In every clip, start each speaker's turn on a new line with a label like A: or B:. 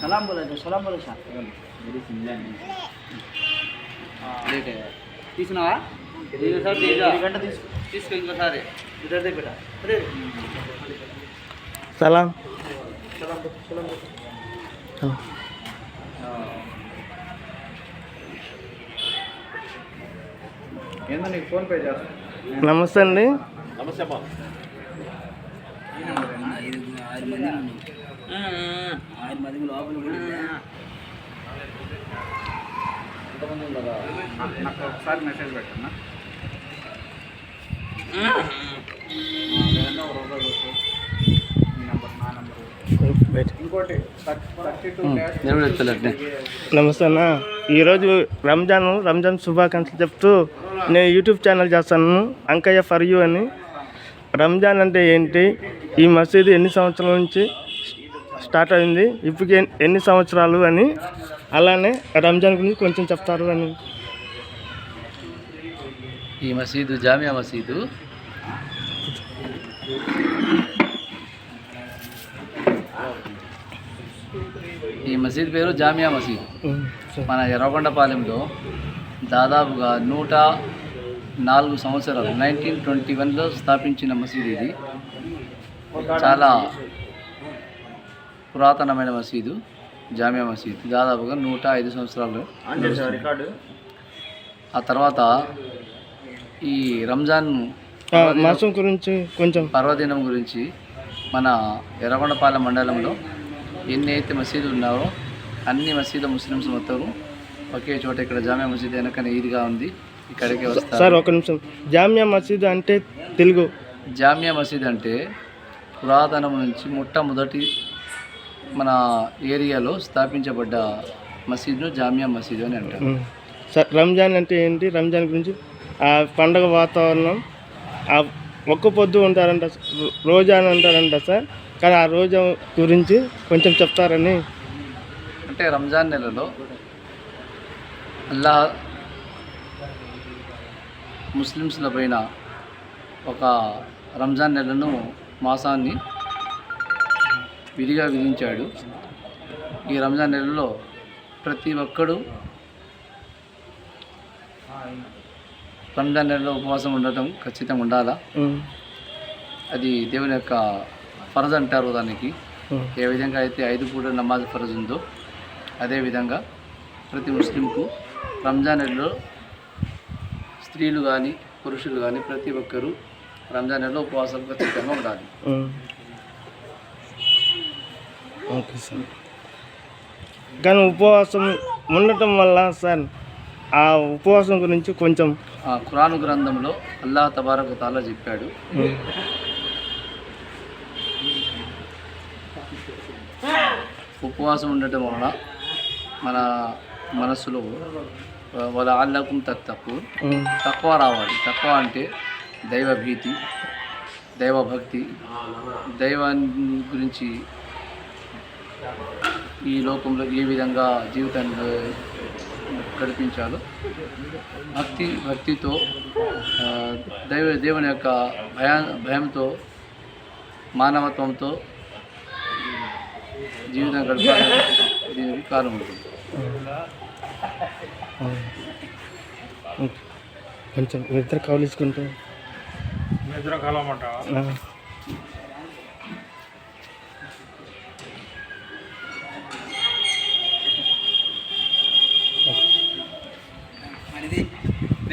A: సలాం
B: బోలేదు సలాం బోలేదు sir. Late తీసినావా గంట తీసుకో. ఇంకోసారి ఇద్దరిదే బిడ్డ
A: సలాం.
B: సలాం సలాం
A: నమస్తే అండి.
B: నమస్తే మంది లోపల నాకు ఒకసారి మెసేజ్ పెట్టన్నా
A: నమస్తే అన్న. ఈరోజు రంజాన్ రంజాన్ శుభాకాంక్షలు చెప్తూ నేను యూట్యూబ్ ఛానల్ చేస్తాను. అంకయ్య ఫర్ యూ అని. రంజాన్ అంటే ఏంటి? ఈ మసీదు ఎన్ని సంవత్సరాల నుంచి స్టార్ట్ అయింది. ఇప్పటికి ఎన్- ఎన్ని సంవత్సరాలు అని అలానే రంజాన్ గురించి కొంచెం చెప్తారు అని.
C: ఈ మసీదు జామియా మసీదు. ఈ మసీద్ పేరు జామియా మసీద్. మన ఎర్రగొండపాలెంలో దాదాపుగా నూట నాలుగు సంవత్సరాలు నైన్టీన్ ట్వంటీ వన్లో స్థాపించిన మసీదు ఇది. చాలా పురాతనమైన మసీదు జామియా మసీద్. దాదాపుగా నూట ఐదు సంవత్సరాలు
B: రికార్డు?
C: ఆ తర్వాత ఈ రంజాన్
A: మాసం గురించి కొంచెం
C: పర్వదినం గురించి మన ఎర్రగొండపాలెం మండలంలో ఎన్ని అయితే మసీదులు ఉన్నావో అన్ని మసీదు ముస్లిమ్స్ మొత్తం ఒకే చోట ఇక్కడ జామియా మసీద్ వెనకనే ఈద్గా ఉంది. ఇక్కడికి
A: సార్
C: వస్తారు.
A: ఒక నిమిషం. జామియా మసీదు అంటే తెలుగు.
C: జామియా మసీద్ అంటే పురాతనం నుంచి మొట్టమొదటి మన ఏరియాలో స్థాపించబడ్డ మసీదును జామియా మసీదు అని అంటారు.
A: సార్ రంజాన్ అంటే ఏంటి? రంజాన్ గురించి ఆ పండగ వాతావరణం ఆ ఒక్క పొద్దు ఉంటారంట రోజా అని అంటారంట సార్. కానీ ఆ రోజా గురించి కొంచెం చెప్తారని.
C: అంటే రంజాన్ నెలలో అల్లా ముస్లిమ్స్ల పైన ఒక రంజాన్ నెలను మాసాన్ని విధిగా విధించాడు. ఈ రంజాన్ నెలలో ప్రతి ఒక్కడు రంజాన్ నెలలో ఉపవాసం ఉండటం ఖచ్చితంగా ఉండాలా? అది దేవుని యొక్క ఫరజ్ అంటారు దానికి. ఏ విధంగా అయితే ఐదు పూట నమాజ్ ఫరజ్ ఉందో అదేవిధంగా ప్రతి ముస్లింకు రంజాన్ నెలలో స్త్రీలు కానీ పురుషులు కానీ ప్రతి ఒక్కరూ రంజాన్ నెలలో ఉపవాసం ఖచ్చితంగా ఉండాలి.
A: Okay sir. కానీ ఉపవాసం ఉండటం వల్ల సార్ ఆ ఉపవాసం గురించి కొంచెం
C: ఆ ఖురాను గ్రంథంలో అల్లాహ్ తబారక తాలా చెప్పాడు. ఉపవాసం ఉండటం వలన మన మనస్సులో వాళ్ళ తత్తకు
A: ఉమ్,
C: తక్కువ రావాలి. తక్కువ అంటే దైవభీతి దైవభక్తి దైవాన్ని గురించి ఈ లోకంలో ఏ విధంగా జీవితాన్ని గడిపించాలో భక్తి భక్తితో దైవ దేవుని యొక్క భయా భయంతో మానవత్వంతో జీవితం గడపాలని దీనికి కారణం ఉంటుంది.
A: కొంచెం నిద్ర కావలించుకుంటే?
B: నిద్ర కలవమంటావా?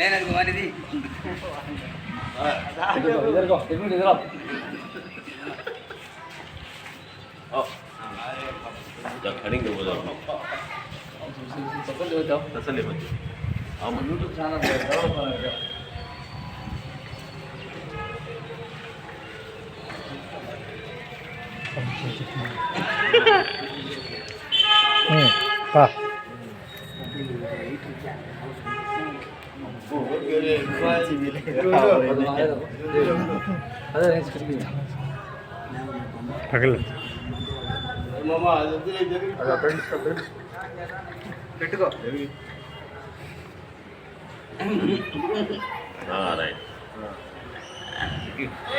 B: నేను వానిది
C: ఇద్దరుకో ఇద్దరు ఇద్దరు యూట్యూబ్ ఛానల్ డెవలప్ అవ్వాలి. అదే నేను చెప్పింది.
B: పెట్టుకో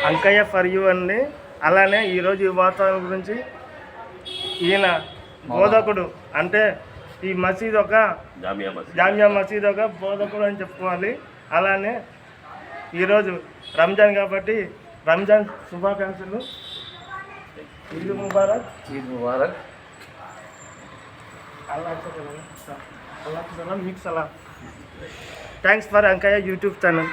A: అంకయ్య ఫర్ యూ అండి. అలానే ఈరోజు ఈ వాతావరణం గురించి ఈయన బోధకుడు. అంటే ఈ మసీద్ ఒక జామియా మసీద్. ఒక బోధకుడు అని చెప్పుకోవాలి. అలానే ఈరోజు రంజాన్ కాబట్టి రంజాన్ శుభాకాంక్షలు. ఈద్ ముబారక్.
C: ఈద్ ముబారక్.
A: అల్లా అల్లా మీకు సలాం. Thanks for Ankayya YouTube channel